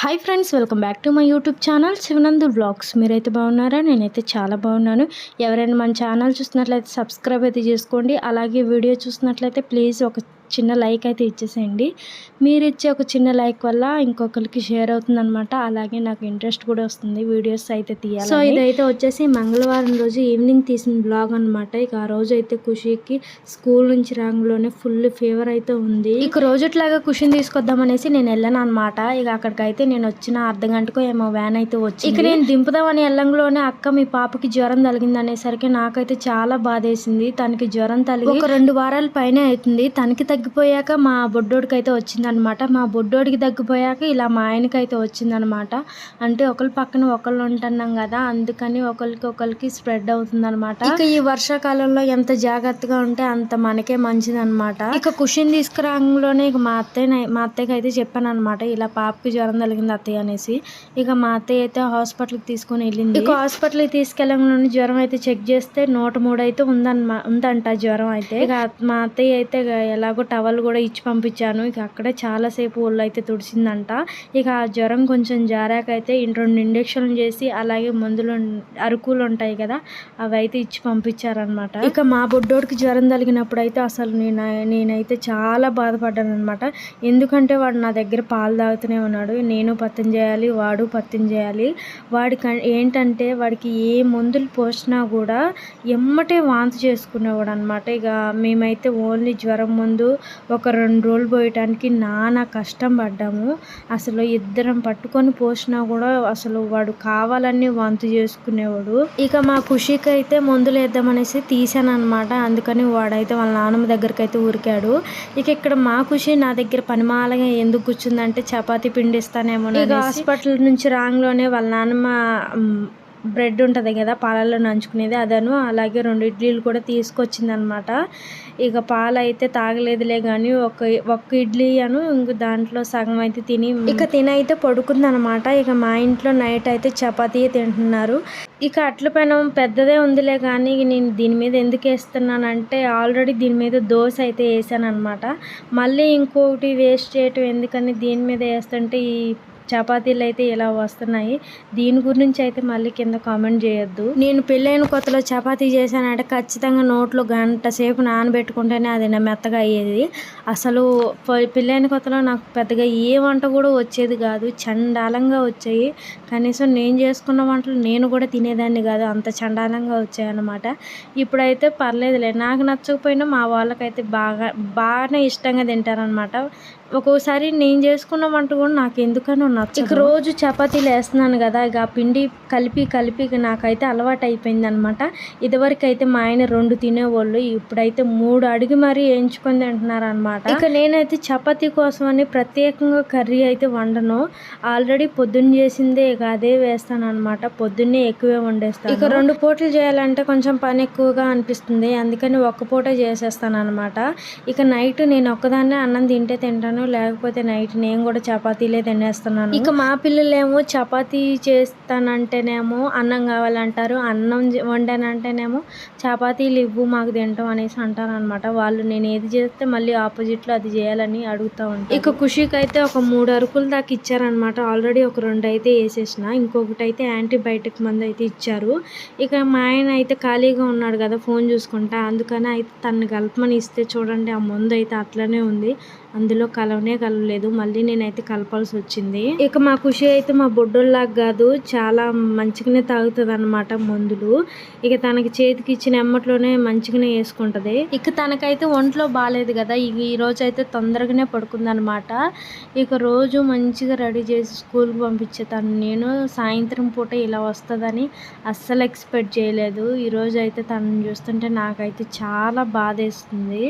Hi friends welcome back to my YouTube channel Shivanandu vlogs మీరైతే బాగున్నారా? నేనైతే చాలా బాగున్నాను. ఎవరైనా మన ఛానల్ చూసినట్లయితే సబ్స్క్రైబ్ అయితే చేసుకోండి. అలాగే వీడియో చూసినట్లయితే ప్లీజ్ ఒక చిన్న లైక్ అయితే ఇచ్చేసేయండి. మీరు ఇచ్చే ఒక చిన్న లైక్ వల్ల ఇంకొకరికి షేర్ అవుతుందన్నమాట. అలాగే నాకు ఇంట్రెస్ట్ కూడా వస్తుంది వీడియోస్ అయితే తీయాలి సో ఇదైతే వచ్చేసి మంగళవారం రోజు ఈవినింగ్ తీసిన బ్లాగ్ అనమాట ఇక ఆ రోజు అయితే ఖుషికి స్కూల్ నుంచి రాంగ్లోనే ఫుల్ ఫీవర్ అయితే ఉంది. ఇక రోజుట్లాగా ఖుషిని తీసుకొద్దామనేసి నేను వెళ్ళాను అనమాట ఇక అక్కడికైతే నేను వచ్చిన అర్ధ గంటకు ఏమో వ్యాన్ అయితే వచ్చి ఇక నేను దింపుదామని వెళ్ళంలోనే అక్క మీ పాపకి జ్వరం తగిలింది అనేసరికి నాకైతే చాలా బాధేసింది. తనకి జ్వరం తగిలి ఒక రెండు వారాల పైన అవుతుంది. తనకి తగ్గిపోయాక మా బొడ్డోడికి అయితే వచ్చిందనమాట. మా బొడ్డోడికి తగ్గిపోయాక ఇలా మా ఆయనకి అయితే వచ్చిందనమాట. అంటే ఒకరి పక్కన ఒకళ్ళు ఉంటున్నాం కదా అందుకని ఒకరికి ఒకరికి స్ప్రెడ్ అవుతుందన్నమాట ఇక ఈ వర్షాకాలంలో ఎంత జాగ్రత్తగా ఉంటే అంత మనకే మంచిదన్నమాట ఇక కుషిన్ తీసుకురాంలోనే ఇక మా అత్తయ్య మా అత్తయ్యకి అయితే చెప్పాను అనమాట ఇలా పాపకి జ్వరం కలిగింది అత్తయ్య అనేసి. ఇక మా అత్తయ్య అయితే హాస్పిటల్కి తీసుకొని వెళ్ళింది. ఇక హాస్పిటల్కి తీసుకెళ్ళంలోనే జ్వరం అయితే చెక్ చేస్తే నూట మూడు అయితే ఉందన్నమా ఉందంట జ్వరం అయితే. ఇక మా అత్తయ్య అయితే ఎలాగో టవల్ కూడా ఇచ్చి పంపించాను. ఇక అక్కడే చాలాసేపు ఒళ్ళు అయితే తుడిచిందంట. ఇక ఆ జ్వరం కొంచెం జారాకైతే రెండు ఇండక్షన్లు చేసి అలాగే మందులు అరుకులు ఉంటాయి కదా అవి అయితే ఇచ్చి పంపించారనమాట ఇక మా బుడ్డోడికి జ్వరం తగిలినప్పుడు అయితే అసలు నేను నేనైతే చాలా బాధపడ్డాను అనమాట ఎందుకంటే వాడు నా దగ్గర పాలు తాగుతూనే ఉన్నాడు. నేను పత్తం చేయాలి వాడు పత్తం చేయాలి. వాడికి ఏంటంటే వాడికి ఏ మందులు పోసినా కూడా ఎమ్మటే వాంతి చేసుకునేవాడు అనమాట ఇక మేమైతే ఓన్లీ జ్వరం ముందు ఒక రెండు రోజులు పోయటానికి నానా కష్టం పడ్డాము. అసలు ఇద్దరం పట్టుకొని పోసినా కూడా అసలు వాడు కావాలని వంతు చేసుకునేవాడు. ఇక మా ఖుషికి అయితే మందులు వేద్దామనేసి తీసాను అనమాట అందుకని వాడైతే వాళ్ళ నాన్నమ్మ దగ్గరికి అయితే ఊరికాడు ఇక ఇక్కడ మా ఖుషి నా దగ్గర పనిమాలగా ఎందుకు కూర్చుందంటే చపాతీ పిండిస్తానేమో ఇక హాస్పిటల్ నుంచి రాంగ్లోనే వాళ్ళ నాన్నమ్మ బ్రెడ్ ఉంటుంది కదా పాలల్లో నంచుకునేది అదను. అలాగే రెండు ఇడ్లీలు కూడా తీసుకొచ్చింది అనమాట ఇక పాలు అయితే తాగలేదులే కానీ ఒక ఒక్క ఇడ్లీ అను ఇంక దాంట్లో సగం అయితే తిని ఇక తినైతే పడుకుంది అనమాట ఇక మా ఇంట్లో నైట్ అయితే చపాతీ తింటున్నారు. ఇక అట్ల పెనం పెద్దదే ఉందిలే కానీ నేను దీని మీద ఎందుకు వేస్తున్నానంటే ఆల్రెడీ దీని మీద దోశ అయితే వేసాను అనమాట మళ్ళీ ఇంకొకటి వేస్ట్ చేయటం ఎందుకని దీని మీద వేస్తుంటే ఈ చపాతీలు అయితే ఇలా వస్తున్నాయి. దీని గురించి అయితే మళ్ళీ కింద కామెంట్ చేయొద్దు. నేను పెళ్ళైన కొత్తలో చపాతీ చేశానంటే ఖచ్చితంగా నోట్లో గంట సేపు నానబెట్టుకుంటేనే అది నా మెత్తగా అయ్యేది. అసలు పెళ్ళైన కొత్తలో నాకు పెద్దగా ఏ వంట కూడా వచ్చేది కాదు. చండాలంగా వచ్చాయి. కనీసం నేను చేసుకున్న వంటలు నేను కూడా తినేదాన్ని కాదు. అంత చండాలంగా వచ్చాయన్నమాట ఇప్పుడైతే పర్లేదులే. నాకు నచ్చకపోయినా మా వాళ్ళకైతే బాగా బాగానే ఇష్టంగా తింటారనమాట ఒక్కోసారి నేను చేసుకున్న వంట కూడా నాకు ఎందుకనో ఇక రోజు చపాతీలు వేస్తున్నాను కదా ఇక పిండి కలిపి కలిపి నాకైతే అలవాటు అయిపోయింది అనమాట ఇదివరకు అయితే మా ఆయన రెండు తినేవాళ్ళు ఇప్పుడైతే మూడు అడిగి మరీ వేయించుకొని తింటున్నారు అనమాట ఇక నేనైతే చపాతీ కోసం అని ప్రత్యేకంగా కర్రీ అయితే వండను. ఆల్రెడీ పొద్దున్న చేసిందే ఇక అదే వేస్తాను అనమాట పొద్దున్నే ఎక్కువే వండేస్తాను. ఇక రెండు పూటలు చేయాలంటే కొంచెం పని ఎక్కువగా అనిపిస్తుంది. అందుకని ఒక్క పూట చేసేస్తాను అనమాట ఇక నైట్ నేను ఒక్కదాన్నే అన్నం తింటే తింటాను లేకపోతే నైట్ నేను కూడా చపాతీలే తినేస్తున్నాను. ఇక మా పిల్లలేమో చపాతీ చేస్తానంటేనేమో అన్నం కావాలంటారు అన్నం వండానంటేనేమో చపాతీలు ఇవ్వు మాకు తింటాం అనేసి అంటారు అనమాట వాళ్ళు నేను ఏది చేస్తే మళ్ళీ ఆపోజిట్లో అది చేయాలని అడుగుతా ఉంటాను ఇక ఖుషికి అయితే ఒక మూడు అరుకులు దాకా ఇచ్చారనమాట ఆల్రెడీ ఒక రెండు అయితే వేసేసిన ఇంకొకటి అయితే యాంటీబయాటిక్ మందు అయితే ఇచ్చారు. ఇక మా ఆయన అయితే ఖాళీగా ఉన్నాడు కదా ఫోన్ చూసుకుంటా అందుకని అయితే తను కలపమని ఇస్తే చూడండి ఆ మందు అయితే అట్లనే ఉంది అందులో కలవనే కలవలేదు మళ్ళీ నేనైతే కలపాల్సి వచ్చింది. ఇక మా ఖుషి అయితే మా బొడ్డోళ్ళలాగా కాదు చాలా మంచిగానే తాగుతుంది అనమాట మందులు. ఇక తనకి చేతికి ఇచ్చిన ఎమ్మట్లోనే మంచిగానే వేసుకుంటుంది. ఇక తనకైతే ఒంట్లో బాగాలేదు కదా ఈ రోజు అయితే తొందరగానే పడుకుందనమాట ఇక రోజు మంచిగా రెడీ చేసి స్కూల్కి పంపించేతాను నేను సాయంత్రం పూట ఇలా వస్తుందని అస్సలు ఎక్స్పెక్ట్ చేయలేదు. ఈరోజు అయితే తనని చూస్తుంటే నాకైతే చాలా బాధేస్తుంది.